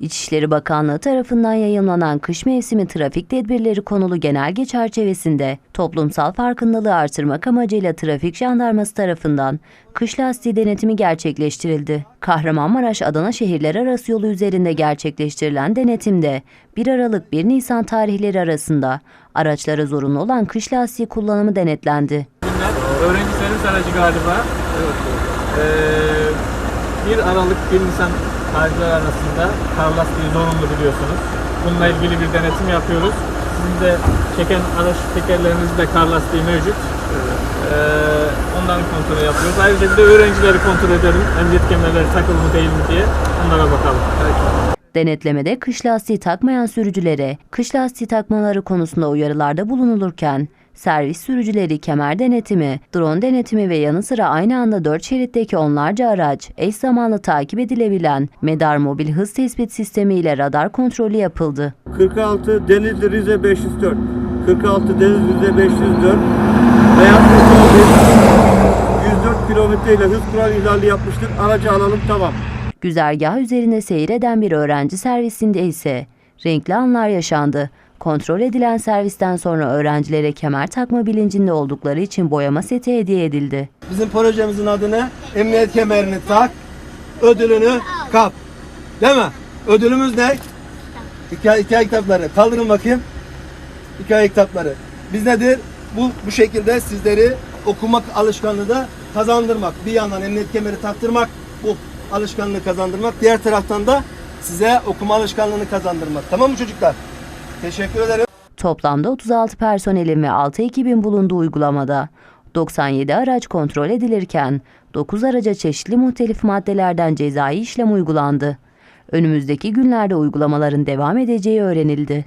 İçişleri Bakanlığı tarafından yayımlanan kış mevsimi trafik tedbirleri konulu genelge çerçevesinde toplumsal farkındalığı artırmak amacıyla trafik jandarması tarafından kış lastiği denetimi gerçekleştirildi. Kahramanmaraş-Adana şehirler arası yolu üzerinde gerçekleştirilen denetimde 1 Aralık 1 Nisan tarihleri arasında araçlara zorunlu olan kış lastiği kullanımı denetlendi. Bunlar öğrenci servis aracı galiba. Ee, 1 Aralık 1 Nisan tarihleri arasında kar lastiği zorunlu biliyorsunuz. Bununla ilgili bir denetim yapıyoruz. Sizin de çeken araç tekerlerinizde kar lastiği mevcut. Ee, onların kontrolü yapıyoruz. Ayrıca bir de öğrencileri kontrol edelim. Emniyet kemerleri takılı mı değil mi diye onlara bakalım. Denetlemede kış lastiği takmayan sürücülere kış lastiği takmaları konusunda uyarılarda bulunulurken, servis sürücüleri kemer denetimi, drone denetimi ve yanı sıra aynı anda 4 şeritteki onlarca araç eş zamanlı takip edilebilen Medar mobil hız tespit sistemi ile radar kontrolü yapıldı. 46 Denizli Rize 504. 46 Denizli Rize 504. Beyaz Otomobil 104 kilometre ile hız kural ihlali yapmıştır. Aracı alalım tamam. Güzergah üzerinde seyreden bir öğrenci servisinde ise renkli anlar yaşandı. Kontrol edilen servisten sonra öğrencilere kemer takma bilincinde oldukları için boyama seti hediye edildi. Bizim projemizin adı ne? Emniyet kemerini tak, ödülünü kap. Değil mi? Ödülümüz ne? Hikaye, hikaye kitapları. Kaldırın bakayım. Hikaye kitapları. Biz nedir? Bu, bu şekilde sizleri okumak alışkanlığı da kazandırmak. Bir yandan emniyet kemeri taktırmak, bu alışkanlığı kazandırmak. Diğer taraftan da size okuma alışkanlığını kazandırmak. Tamam mı çocuklar? Teşekkür ederim. Toplamda 36 personelin ve 6 ekibin bulunduğu uygulamada 97 araç kontrol edilirken 9 araca çeşitli muhtelif maddelerden cezai işlem uygulandı. Önümüzdeki günlerde uygulamaların devam edeceği öğrenildi.